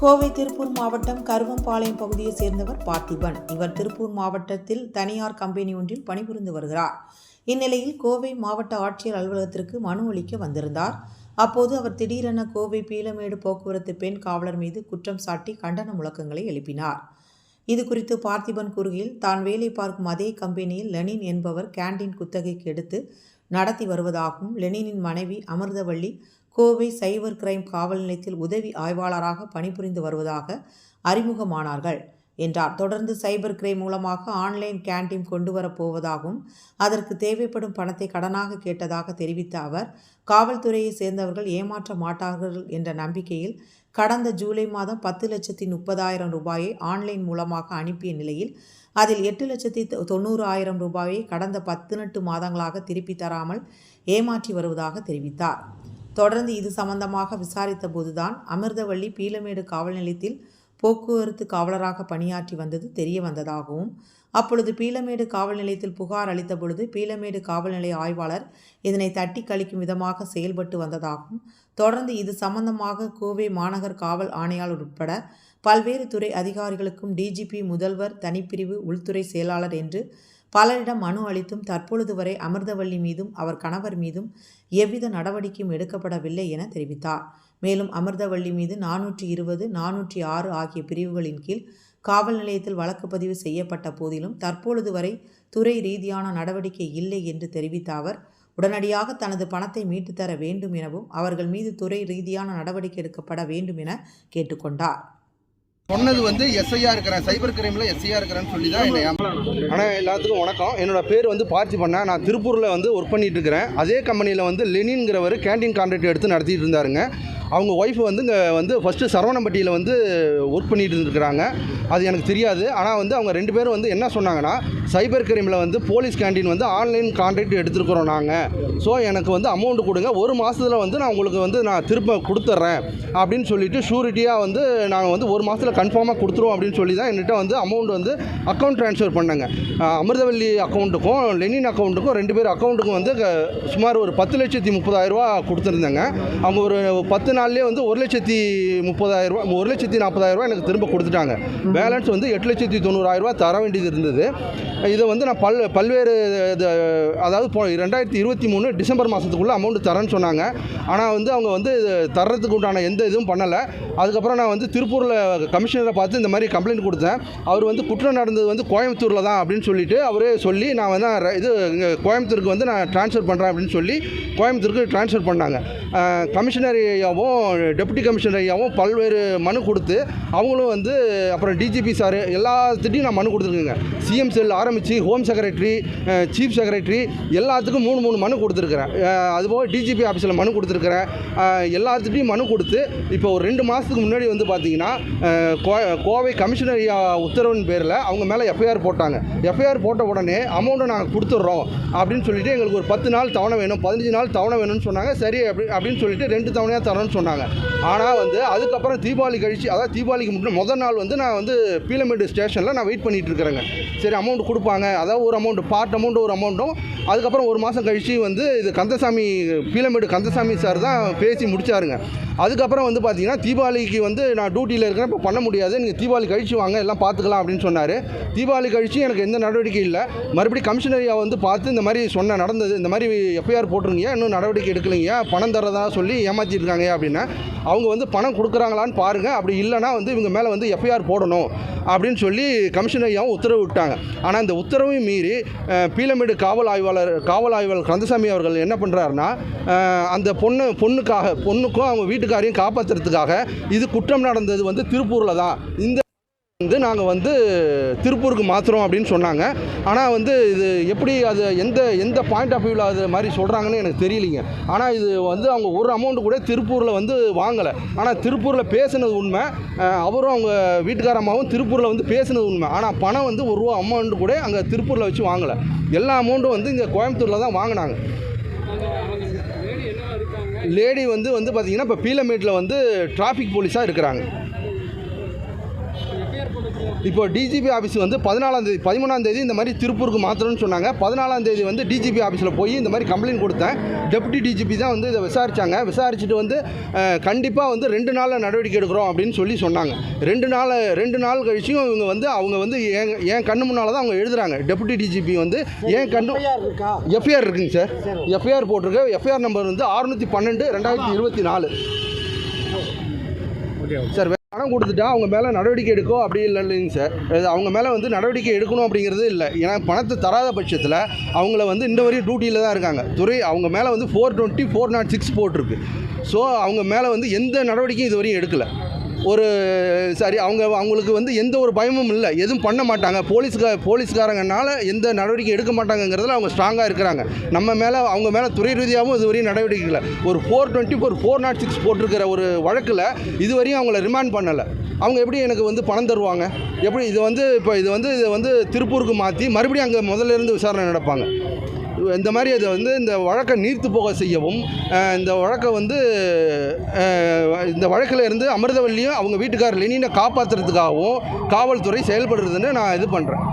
கோவை திருப்பூர் மாவட்டம் கருவம்பாளையம் பகுதியைச் சேர்ந்தவர் பார்த்திபன். இவர் திருப்பூர் மாவட்டத்தில் தனியார் கம்பெனி ஒன்றில் பணிபுரிந்து வருகிறார். இந்நிலையில் கோவை மாவட்ட ஆட்சியர் அலுவலகத்திற்கு மனு அளிக்க வந்திருந்தார். அப்போது அவர் திடீரென கோவை பீலமேடு போக்குவரத்து பெண் காவலர் மீது குற்றம் சாட்டி கண்டன முழக்கங்களை எழுப்பினார். இது குறித்து பார்த்திபன் கூறுகையில் தான் வேலை பார்க்கும் அதே கம்பெனியில் லெனின் என்பவர் கேண்டீன் குத்தகைக்கு எடுத்து நடத்தி வருவதாகவும் லெனினின் மனைவி அமிர்தவள்ளி கோவை சைபர் கிரைம் காவல் நிலையத்தில் உதவி ஆய்வாளராக பணிபுரிந்து வருவதாக அறிமுகமானார்கள் என்றார். தொடர்ந்து சைபர் கிரைம் மூலமாக ஆன்லைன் கேண்டீன் கொண்டு வரப் போவதாகவும் அதற்கு தேவைப்படும் பணத்தை கடனாக கேட்டதாக தெரிவித்த அவர் காவல்துறையை சேர்ந்தவர்கள் ஏமாற்ற மாட்டார்கள் என்ற நம்பிக்கையில் கடந்த ஜூலை மாதம் பத்து லட்சத்தி முப்பதாயிரம் ரூபாயை ஆன்லைன் மூலமாக அனுப்பிய நிலையில் அதில் எட்டு லட்சத்தி தொண்ணூறு ஆயிரம் ரூபாயை கடந்த பதினெட்டு மாதங்களாக திருப்பி தராமல் ஏமாற்றி வருவதாக தெரிவித்தார். தொடர்ந்து இது சம்பந்தமாக விசாரித்த போதுதான் அமிர்தவள்ளி பீலமேடு காவல் நிலையத்தில் போக்குவரத்து காவலராக பணியாற்றி வந்தது தெரிய வந்ததாகவும் அப்பொழுது பீலமேடு காவல் நிலையத்தில் புகார் அளித்த பொழுது பீலமேடு காவல் நிலைய ஆய்வாளர் இதனை தட்டி கழிக்கும் விதமாக செயல்பட்டு வந்ததாகவும் தொடர்ந்து இது சம்பந்தமாக கோவை மாநகர் காவல் ஆணையாளர் உட்பட பல்வேறு துறை அதிகாரிகளுக்கும் டிஜிபி முதல்வர் தனிப்பிரிவு உள்துறை செயலாளர் என்று பலரிடம் மனு அளித்தும் தற்பொழுது வரை அமிர்தவள்ளி மீதும் அவர் கணவர் மீதும் எவ்வித நடவடிக்கையும் எடுக்கப்படவில்லை என தெரிவித்தார். மேலும் அமிர்தவள்ளி மீது நானூற்றி இருபது நானூற்றி ஆறு ஆகிய பிரிவுகளின் கீழ் காவல் நிலையத்தில் வழக்கு பதிவு செய்யப்பட்ட போதிலும் தற்பொழுது வரை துறை ரீதியான நடவடிக்கை இல்லை என்று தெரிவித்த அவர் உடனடியாக தனது பணத்தை மீட்டுத் தர வேண்டும் எனவும் அவர்கள் மீது துறை ரீதியான நடவடிக்கை எடுக்கப்பட வேண்டும் என கேட்டுக்கொண்டார். சொன்னது வந்து எஸ்ஐயா இருக்கிறேன். சைபர் கிரைமில் எஸ்ஐயா இருக்கிறேன்னு சொல்லி தான் என்னை ஆனால் எல்லாத்துக்கும் வணக்கம். என்னோட பேர் வந்து பார்த்திபண்ணா நான் திருப்பூரில் வந்து ஒர்க் பண்ணிட்டு இருக்கிறேன். அதே கம்பெனியில் வந்து லெனின்ங்கிறவர் கேண்டீன் கான்ட்ராக்ட் எடுத்து நடத்திட்டு இருந்தாருங்க. அவங்க ஒய்ஃப் வந்து இங்கே வந்து ஃபஸ்ட்டு சரவணம்பட்டியில் வந்து ஒர்க் பண்ணிட்டு இருந்துருக்குறாங்க. அது எனக்கு தெரியாது. ஆனால் வந்து அவங்க ரெண்டு பேரும் வந்து என்ன சொன்னாங்கன்னா சைபர் கிரைமில் வந்து போலீஸ் கேண்டீன் வந்து ஆன்லைன் கான்ட்ராக்ட் எடுத்துருக்குறோம் நாங்கள் ஸோ எனக்கு வந்து அமௌண்ட் கொடுங்க. ஒரு மாதத்தில் வந்து நான் உங்களுக்கு வந்து நான் திரும்ப கொடுத்துட்றேன் அப்படின்னு சொல்லிட்டு ஷூரிட்டியாக வந்து நாங்கள் வந்து ஒரு மாதத்தில் கன்ஃபார்மாக கொடுத்துருவோம் அப்படின்னு சொல்லி தான் என்கிட்ட வந்து அமௌண்ட் வந்து அக்கௌண்ட் ட்ரான்ஸ்ஃபர் பண்ணாங்க. அமிர்தவல்லி அக்கௌண்ட்டுக்கும் லெனின் அக்கௌண்ட்டுக்கும் ரெண்டு பேர் அக்கௌண்ட்டுக்கும் வந்து க- சுமார் ஒரு பத்து லட்சத்தி முப்பதாயிரரூபா கொடுத்துருந்தாங்க. அவங்க ஒரு பத்து நாள்லேயே வந்து ஒரு லட்சத்தி முப்பதாயிரரூபா ஒரு லட்சத்தி நாற்பதாயிரரூபா எனக்கு திரும்ப கொடுத்துட்டாங்க. பேலன்ஸ் வந்து எட்டு லட்சத்தி தொண்ணூறாயிரரூபா தர வேண்டியது இருந்தது. இதை வந்து நான் பல் பல்வேறு அதாவது போ ரெண்டாயிரத்தி இருபத்தி மூணு டிசம்பர் மாதத்துக்குள்ளே அமௌண்ட் தரேன்னு சொன்னாங்க. ஆனால் வந்து அவங்க வந்து தர்றதுக்கு உண்டான எந்த இதுவும் பண்ணலை. அதுக்கப்புறம் நான் வந்து திருப்பூரில் கமிஷனரை பார்த்து இந்த மாதிரி கம்ப்ளைண்ட் கொடுத்தேன். அவர் வந்து குற்றம் நடந்தது வந்து கோயம்புத்தூரில் தான் அப்படின்னு சொல்லிட்டு அவரே சொல்லி நான் வந்து இது இங்கே கோயம்புத்தூருக்கு வந்து நான் ட்ரான்ஸ்ஃபர் பண்ணுறேன் அப்படின்னு சொல்லி கோயம்புத்தூருக்கு ட்ரான்ஸ்ஃபர் பண்ணாங்க. அஹ், கமிஷனர் ஐயாவும் டெப்டி கமிஷனர் ஐயாவும் பல்வேறு மனு கொடுத்து அவங்களும் வந்து அப்புறம் டிஜிபி சார் எல்லாத்துட்டையும் நான் மனு கொடுத்துருக்கேங்க. சிஎம் செல் ஆரம்பித்து ஹோம் செக்ரட்டரி சீஃப் செக்ரட்டரி எல்லாத்துக்கும் மூணு மூணு மனு கொடுத்துருக்குறேன். அதுபோக டிஜிபி ஆஃபீஸில் மனு கொடுத்துருக்குறேன். எல்லாத்துட்டையும் மனு கொடுத்து இப்போ ஒரு ரெண்டு மாதத்துக்கு முன்னாடி வந்து பார்த்தீங்கன்னா கோ- கோவை கமிஷனர் ஐயா உத்தரவின் பேரில் அவங்க மேலே எஃப்ஐஆர் போட்டாங்க. எஃப்ஐஆர் போட்ட உடனே அமௌண்ட்டை நாங்கள் கொடுத்துட்றோம் அப்படின்னு சொல்லிட்டு எங்களுக்கு ஒரு பத்து நாள் தவணை வேணும் பதினஞ்சு நாள் தவணை வேணும்னு சொன்னாங்க. சரி அப்படி அப்படின்னு சொல்லிட்டு ரெண்டு தவணையாக தரணும்னு சொன்னாங்க. ஆனால் வந்து அதுக்கப்புறம் தீபாவளி கழிச்சு அதாவது தீபாவளிக்கு முன்னாடி முதல் நாள் வந்து நான் வந்து பீலமேடு ஸ்டேஷனில் நான் வெயிட் பண்ணிகிட்டு இருக்கிறேங்க. சரி அமௌண்ட் கொடுப்பாங்க. அதாவது ஒரு அமௌண்ட் பார்ட் அமௌண்ட் ஒரு அமௌண்ட்டும் அதுக்கப்புறம் ஒரு மாதம் கழித்து வந்து இது கந்தசாமி பீலமேடு கந்தசாமி சார் தான் பேசி முடித்தாருங்க அதுக்கப்புறம் வந்து பார்த்தீங்கன்னா தீபாவளிக்கு வந்து நான் டியூட்டியில் இருக்கிறேன். இப்போ பண்ண முடியாது. நீங்கள் தீபாவளி கழிச்சு வாங்க எல்லாம் பார்த்துக்கலாம் அப்படின்னு சொன்னார். தீபாவளி கழிச்சு எனக்கு எந்த நடவடிக்கை இல்லை. மறுபடியும் கமிஷனரியா வந்து பார்த்து இந்த மாதிரி சொன்ன நடந்தது. இந்த மாதிரி எஃப்ஐஆர் போட்டிருங்க இன்னும் நடவடிக்கை எடுக்கலைங்க பணம் தரதா சொல்லி ஏமாற்றிருக்காங்க அப்படின்னு அப்படின்னா அவங்க வந்து பணம் கொடுக்குறாங்களான்னு பாருங்கள் அப்படி இல்லைன்னா வந்து இவங்க மேலே வந்து எஃப்ஐஆர் போடணும் அப்படின்னு சொல்லி கமிஷனர் ஐயாவும் உத்தரவு விட்டாங்க. ஆனால் இந்த உத்தரவையும் மீறி பீலமேடு காவல் ஆய்வாளர் காவல் ஆய்வாளர் கந்தசாமி அவர்கள் என்ன பண்ணுறாருன்னா அந்த பொண்ணு பொண்ணுக்காக பொண்ணுக்கும் அவங்க வீட்டுக்காரையும் காப்பாற்றுறதுக்காக இது குற்றம் நடந்தது வந்து திருப்பூரில் தான். இந்த வந்து நாங்கள் வந்து திருப்பூருக்கு மாற்றுறோம் அப்படின்னு சொன்னாங்க. ஆனால் வந்து இது எப்படி அது எந்த எந்த பாயிண்ட் ஆஃப் வியூவில் அது மாதிரி சொல்கிறாங்கன்னு எனக்கு தெரியலிங்க. ஆனால் இது வந்து அவங்க ஒரு அமௌண்ட் கூட திருப்பூரில் வந்து வாங்கலை. ஆனால் திருப்பூரில் பேசுனது உண்மை. அவரும் அவங்க வீட்டுக்காரம்மாவும் திருப்பூரில் வந்து பேசுனது உண்மை. ஆனால் பணம் வந்து ஒரு ரூபா அமௌண்ட் கூட அங்கே திருப்பூரில் வச்சு வாங்கலை. எல்லா அமௌண்ட்டும் வந்து இங்கே கோயம்புத்தூரில் தான் வாங்கினாங்க. லேடி வந்து வந்து பார்த்தீங்கன்னா இப்போ பீலமேட்டில் வந்து டிராஃபிக் போலீஸாக இருக்கிறாங்க. இப்போ டிஜிபி ஆஃபீஸ் வந்து பதினாலாம் தேதி பதிமூணாம் தேதி இந்த மாதிரி திருப்பூருக்கு மாற்றணும்னு சொன்னாங்க. பதினாலாம் தேதி வந்து டிஜிபி ஆஃபீஸில் போய் இந்த மாதிரி கம்ப்ளைண்ட் கொடுத்தேன். டெப்யூட்டி டிஜிபி தான் வந்து இதை விசாரிச்சாங்க. விசாரிச்சுட்டு வந்து கண்டிப்பாக வந்து ரெண்டு நாளில் நடவடிக்கை எடுக்கிறோம் அப்படின்னு சொல்லி சொன்னாங்க. ரெண்டு நாள் ரெண்டு நாள் கழிச்சும் இவங்க வந்து அவங்க வந்து என் என் கண்ணு முன்னால் தான் அவங்க எழுதுறாங்க. டெப்யூட்டி டிஜிபி வந்து ஏன் கண்ணு எஃப்ஐஆர் இருக்குங்க சார். எஃப்ஐஆர் போட்டிருக்கு. எஃப்ஐஆர் நம்பர் வந்து அறுநூற்றி பன்னெண்டு ரெண்டாயிரத்தி இருபத்தி நாலு. சார் பணம் கொடுத்துட்டா அவங்க மேலே நடவடிக்கை எடுக்கோ? அப்படி இல்லை இல்லைங்க சார். இது அவங்க மேலே வந்து நடவடிக்கை எடுக்கணும் அப்படிங்கிறது இல்லை. ஏன்னா பணத்தை தராத பட்சத்தில் அவங்கள வந்து இந்த வரையும் டியூட்டியில் தான் இருக்காங்க. துறை அவங்க மேலே வந்து four twenty four nought six போட்டிருக்கு. ஸோ அவங்க மேலே வந்து எந்த நடவடிக்கையும் இது வரையும் எடுக்கலை. ஒரு சரி அவங்க அவங்களுக்கு வந்து எந்த ஒரு பயமும் இல்லை. எதுவும் பண்ண மாட்டாங்க. போலீஸ்கா போலீஸ்காரங்கனால எந்த நடவடிக்கை எடுக்க மாட்டாங்கங்கிறதுல அவங்க ஸ்ட்ராங்காக இருக்கிறாங்க. நம்ம மேலே அவங்க மேலே துறை ரீதியாகவும் இதுவரையும் நடவடிக்கை இல்லை. ஒரு four twenty four four nought six போட்டிருக்கிற ஒரு வழக்கில் இதுவரையும் அவங்கள ரிமாண்ட் பண்ணலை. அவங்க எப்படி எனக்கு வந்து பணம் தருவாங்க? எப்படி இது வந்து இப்போ இது வந்து இதை வந்து திருப்பூருக்கு மாற்றி மறுபடியும் அங்கே முதல்ல இருந்து விசாரணை நடப்பாங்க? இந்த மாதிரி அதை வந்து இந்த வழக்கை நீர்த்து போக செய்யவும் இந்த வழக்கை வந்து இந்த வழக்கில் இருந்து அமிர்தவல்லியும் அவங்க வீட்டுக்காரர் லெனினை காப்பாற்றுறதுக்காகவும் காவல்துறை செயல்படுறதுன்னு நான் இது பண்ணுறேன்